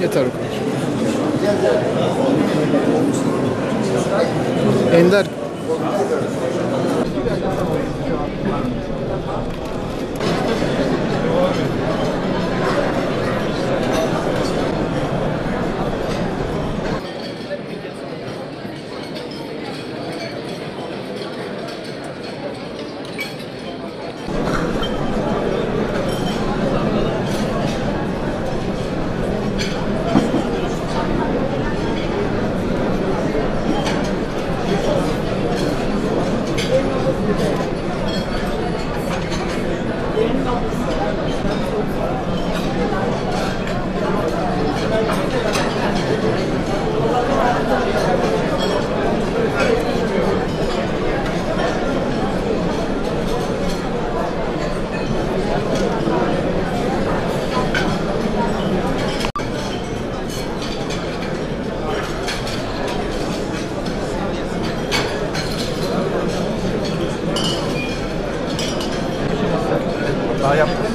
Yeter o kadar. Ender Thank you. Daha yapmasın.